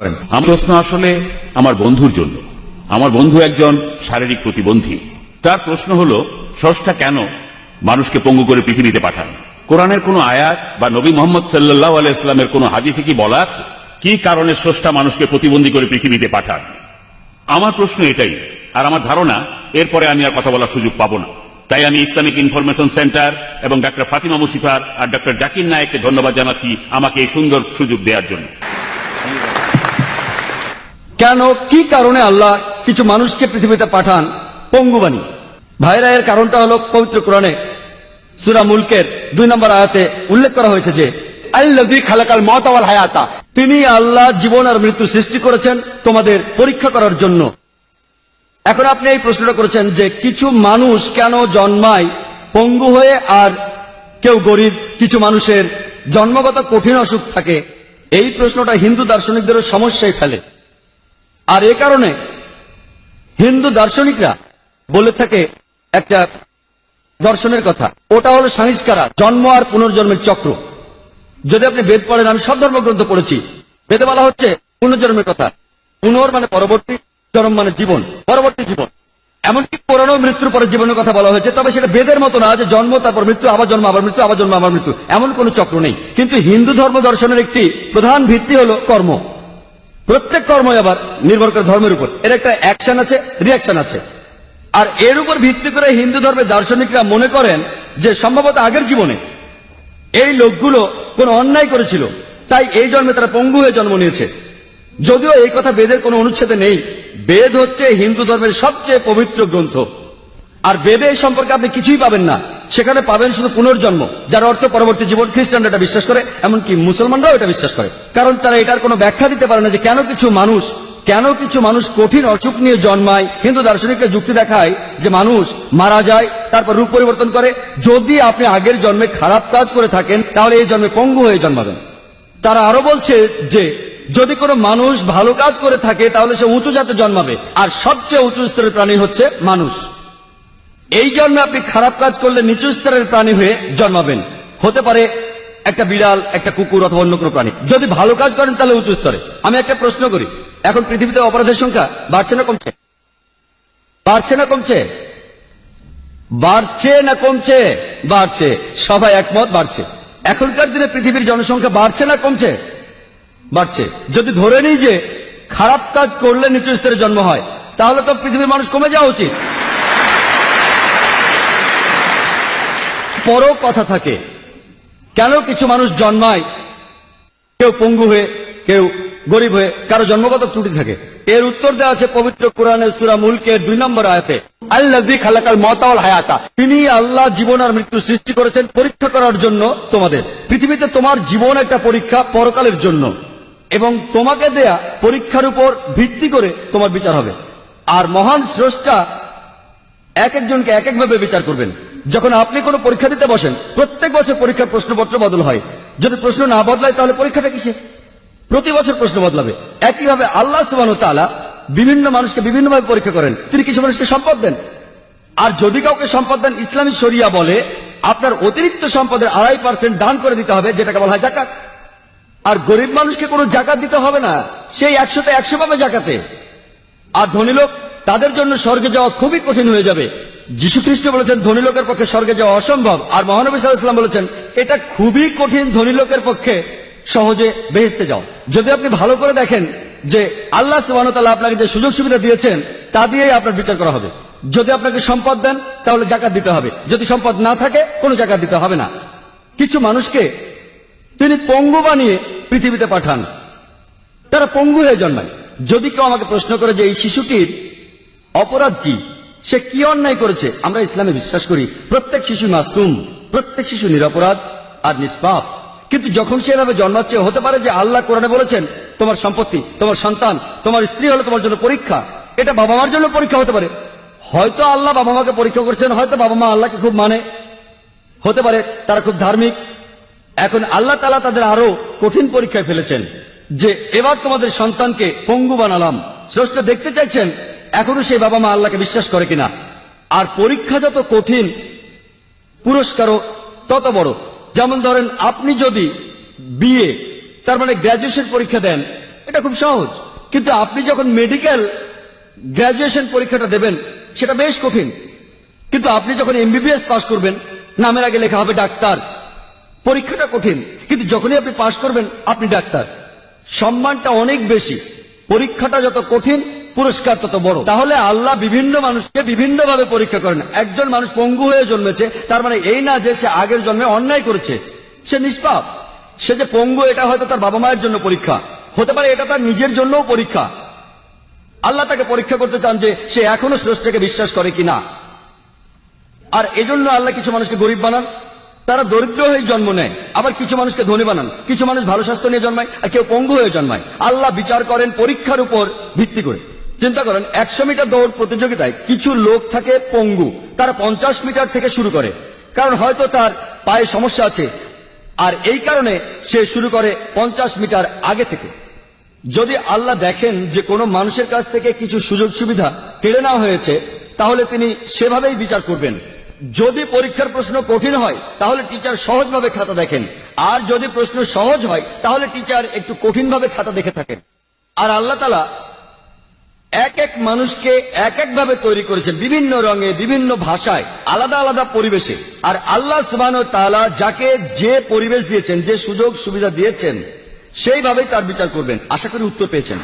আমার প্রশ্ন আসলে আমার বন্ধুর জন্য। আমার বন্ধু একজন শারীরিক প্রতিবন্ধী। তার প্রশ্ন হল, স্রষ্টা কেন মানুষকে পঙ্গু করে পৃথিবীতে পাঠান? কোরআনের কোনো আয়াত বা নবী মোহাম্মদ সাল্লাহ আলাইস্লামের কোনো হাদিসে কি বলা আছে? কি কারণে স্রষ্টা মানুষকে প্রতিবন্ধী করে পৃথিবীতে পাঠান? আমার প্রশ্ন এটাই, আর আমার ধারণা, এরপরে আমি আর কথা বলার সুযোগ পাবো না। তাই আমি ইসলামিক ইনফরমেশন সেন্টার এবং ডাক্তার ফাতিমা মুসিফার আর ডাক্তার জাকির নায়ককে ধন্যবাদ জানাচ্ছি আমাকে এই সুন্দর সুযোগ দেওয়ার জন্য। কেন, কি কারণে আল্লাহ কিছু মানুষকে পৃথিবীতে পাঠান? পঙ্গুবাণী। ভাইরা, এর কারণটা হলো পবিত্র কোরআনে সুরা মুলকের দুই নম্বর আয়াতে উল্লেখ করা হয়েছে যে খালাকাল মাউতা ওয়াল হায়াতা, তিনি আল্লাহ জীবন আর মৃত্যু সৃষ্টি করেছেন তোমাদের পরীক্ষা করার জন্য। এখন আপনি এই প্রশ্নটা করেছেন যে, কিছু মানুষ কেন জন্মায় পঙ্গু হয়ে আর কেউ গরিব, কিছু মানুষের জন্মগত কঠিন অসুখ থাকে? এই প্রশ্নটা হিন্দু দার্শনিকদেরও সমস্যায় ফেলে। আর এ কারণে হিন্দু দার্শনিকরা বলে থাকে একটা দর্শনের কথা। ওটা হলো সংস্কারা জন্ম আর পুনর্জন্মের চক্র। যদি আপনি বেদ পড়েন, আমি সব ধর্মগ্রন্থ পড়েছি। বেদে বলা হচ্ছে পুনর্জন্মের কথা। পুনর মানে পরবর্তী জন্ম মানে জীবন, পরবর্তী জীবন। এমনকি পুরানো মৃত্যুর পরে জীবনের কথা বলা হয়েছে, তবে সেটা বেদের মতো না যে জন্ম, তারপর মৃত্যু, আবার জন্ম, আবার মৃত্যু, আবার জন্ম, আবার মৃত্যু। এমন কোন চক্র নেই। কিন্তু হিন্দু ধর্ম দর্শনের একটি প্রধান ভিত্তি হলো কর্ম। প্রত্যেক কর্মই আবার নির্ভর করে ধর্মের উপর। এর একটা অ্যাকশন আছে রিয়াকশন আছে। আর এর উপর ভিত্তি করে হিন্দু ধর্মের দার্শনিকরা মনে করেন যে সম্ভবত আগের জীবনে এই লোকগুলো কোন অন্যায় করেছিল, তাই এই জন্মে তারা পঙ্গু হয়ে জন্ম নিয়েছে। যদিও এই কথা বেদের কোনো অনুচ্ছেদে নেই। বেদ হচ্ছে হিন্দু ধর্মের সবচেয়ে পবিত্র গ্রন্থ। আর এই সম্পর্কে আপনি কিছুই পাবেন না। সেখানে পাবেন শুধু পুনর্জন্ম, যার অর্থ পরবর্তী জীবন খ্রিস্টানরা এটা বিশ্বাস করে, এমনকি মুসলমানরাও এটা বিশ্বাস করে। কারণ তারা এটার কোনো ব্যাখ্যা দিতে পারে না যে কেন কিছু মানুষ, কেন কিছু মানুষ কঠিন অসুখ নিয়ে জন্মায়। হিন্দু দার্শনিকরা যুক্তি দেখায় যে মানুষ মারা যায়, তারপর রূপ পরিবর্তন করে। যদি আপনি আগের জন্মে খারাপ কাজ করে থাকেন, তাহলে এই জন্মে পঙ্গু হয়ে জন্মাবেন। তারা আরও বলছে যে, যদি কোনো মানুষ ভালো কাজ করে থাকে, তাহলে সে উঁচু জাতে জন্মাবে। আর সবচেয়ে উঁচু স্তরের প্রাণী হচ্ছে মানুষ। এই জন্য আপনি খারাপ কাজ করলে নিচু স্তরের প্রাণী হয়ে জন্মাবেন। হতে পারে একটা বিড়াল, একটা কুকুর অথবা অন্য কোনো প্রাণী। যদি ভালো কাজ করেন তাহলে উঁচু স্তরে। আমি একটা প্রশ্ন করি। এখন পৃথিবীতে অপরাধের সংখ্যা বাড়ছে না কমছে? বাড়ছে না কমছে? বাড়ছে না কমছে? বাড়ছে। সবাই একমত, বাড়ছে। এখনকার দিনে পৃথিবীর জনসংখ্যা বাড়ছে না কমছে? বাড়ছে। যদি ধরে নিই যে খারাপ কাজ করলে নিচু স্তরে জন্ম হয়, তাহলে তো পৃথিবীর মানুষ কমে যাওয়া উচিত। পরও কথা থাকে। কেন কিছু মানুষ জন্মায়, কেউ পঙ্গু হয়ে, কেউ গরিব হয়ে, কারও জন্মগত ত্রুটি থাকে। এর উত্তর দেওয়া আছে পবিত্র কোরআনের সুরা মুলকের দুই নম্বর আয়াতে। আল্লাহ খালাকাল মতাওয়াল হায়াতা। তিনি আল্লাহ জীবন আর মৃত্যু সৃষ্টি করেছেন পরীক্ষা করার জন্য তোমাদের। পৃথিবীতে তোমার জীবন একটা পরীক্ষা পরকালের জন্য। এবং তোমাকে দেয়া পরীক্ষার উপর ভিত্তি করে তোমার বিচার হবে। আর মহান স্রষ্টা এক একজনকে এক একভাবে বিচার করবেন। যখন আপনি কোনো পরীক্ষা দিতে বসেন, প্রত্যেক বছর পরীক্ষার প্রশ্নপত্র বদল হয়। যদি প্রশ্ন না বদলায়, তাহলে পরীক্ষাটা কিসে প্রতি বছর প্রশ্ন বদলাবে। একইভাবে আল্লাহ সুবাহ বিভিন্ন মানুষকে বিভিন্নভাবে পরীক্ষা করেন। তিনি কিছু মানুষকে সম্পদ দেন। আর যদি কাউকে সম্পদ দেন, ইসলামী শরিয়া বলে, আপনার অতিরিক্ত সম্পদের আড়াই পার্সেন্ট দান করে দিতে হবে, যেটাকে বলা হয় জাকাত আর গরিব মানুষকে কোনো জাকাত দিতে হবে না। সেই একশোতে একশো পাবে জাকাতে আর ধনী লোক, তাদের জন্য স্বর্গে যাওয়া খুবই কঠিন হয়ে যাবে। যীশু খ্রিস্ট বলেছেন, ধনী লোকের পক্ষে স্বর্গে যাওয়া অসম্ভব। আর মহানবী সাল্লাম বলেছেন, এটা খুবই কঠিন, ধনী লোকের পক্ষে সহজে বেহেস্তে যাও যদি আপনি ভালো করে দেখেন যে আল্লাহ সুবাহতাল্লাহ আপনাকে যে সুযোগ সুবিধা দিয়েছেন, তা দিয়েই আপনার বিচার করা হবে। যদি আপনাকে সম্পদ দেন, তাহলে জাকাত দিতে হবে। যদি সম্পদ না থাকে, কোনো জাকাত দিতে হবে না। কিছু মানুষকে তিনি পঙ্গু বানিয়ে পৃথিবীতে পাঠান। তারা পঙ্গু হয়ে জন্মায়। যদি কেউ আমাকে প্রশ্ন করে যে, এই শিশুটির অপরাধ কি? সে কি অন্যায় করেছে? আমরা ইসলামে বিশ্বাস করি, প্রত্যেক শিশু মাসুম প্রত্যেক শিশু নিরপরাধ আর নিষ্পাপ। কিন্তু যখন সে এভাবে জন্মাচ্ছে, হতে পারে যে আল্লাহ কোরআনে বলেছেন, তোমার সম্পত্তি, তোমার সন্তান, তোমার স্ত্রী হলো তোমার জন্য পরীক্ষা। এটা বাবা মার জন্য পরীক্ষা হতে পারে। হয়তো আল্লাহ বাবা মাকে পরীক্ষা করছেন, হয়তো বাবা মা আল্লাহকে খুব মানে। হতে পারে তারা খুব ধার্মিক। এখন আল্লাহ তালা তাদের আরও কঠিন পরীক্ষায় ফেলেছেন যে, এবার তোমাদের সন্তানকে পঙ্গু বানালাম। স্রষ্টা দেখতে চাইছেন এখনও সেই বাবা মা আল্লাহকে বিশ্বাস করে কিনা? আর পরীক্ষা যত কঠিন, পুরস্কারও তত বড়। যেমন ধরেন, আপনি যদি বিয়ে, তার মানে গ্রাজুয়েশন পরীক্ষা দেন, এটা খুব সহজ। কিন্তু আপনি যখন মেডিকেল গ্রাজুয়েশন পরীক্ষাটা দেবেন, সেটা বেশ কঠিন। কিন্তু আপনি যখন এমবিবিএস পাস করবেন, নামের আগে লেখা হবে ডাক্তার। পরীক্ষাটা কঠিন, কিন্তু যখনই আপনি পাস করবেন, আপনি ডাক্তার। সম্মানটা অনেক বেশি। পরীক্ষাটা যত কঠিন পুরস্কার তত বড়। তাহলে আল্লাহ বিভিন্ন মানুষকে বিভিন্ন ভাবে পরীক্ষা করেন। একজন মানুষ পঙ্গু হয়ে জন্মেছে, তার মানে এই না যে সে আগের জন্মে অন্যায় করেছে, সে নিষ্পাপ। সে যে পঙ্গু, এটা হয়তো তার বাবা মায়ের জন্য পরীক্ষা। হতে পারে এটা তার নিজের জন্যও পরীক্ষা। আল্লাহ তাকে পরীক্ষা করতে চান যে সে এখনও স্রষ্টাকে বিশ্বাস করে কিনা। আর এজন্য আল্লাহ কিছু মানুষকে গরিব বানান। তারা দরিদ্র হয়ে জন্ম নেয়। আবার কিছু মানুষকে ধনী বানান। কিছু মানুষ ভালো স্বাস্থ্য নিয়ে জন্মায় আর কেউ পঙ্গু হয়ে জন্মায়। আল্লাহ বিচার করেন পরীক্ষার উপর ভিত্তি করে। চিন্তা করেন, একশো মিটার দৌড় প্রতিযোগিতায় কিছু লোক থাকে পঙ্গু, তারা পঞ্চাশ মিটার থেকে শুরু করে। কারণ হয়তো তার পায়ে সমস্যা আছে, আর এই কারণে সে শুরু করে পঞ্চাশ মিটার আগে থেকে। যদি আল্লাহ দেখেন যে কোনো মানুষের কাছ থেকে কিছু সুযোগ সুবিধা কেড়ে নেওয়া হয়েছে, তাহলে তিনি সেভাবেই বিচার করবেন। যদি পরীক্ষার প্রশ্ন কঠিন হয়, তাহলে টিচার সহজভাবে খাতা দেখেন। আর যদি প্রশ্ন সহজ হয়, তাহলে টিচার একটু কঠিনভাবে খাতা দেখে থাকেন। আর আল্লাহ তালা এক এক মানুষকে এক এক ভাবে তৈরি করেছেন বিভিন্ন রঙে, বিভিন্ন ভাষায়, আলাদা আলাদা পরিবেশে। আর আল্লাহ সুবান তালা যাকে যে পরিবেশ দিয়েছেন, যে সুযোগ সুবিধা দিয়েছেন, সেইভাবেই তার বিচার করবেন। আশা করি উত্তর পেয়েছেন।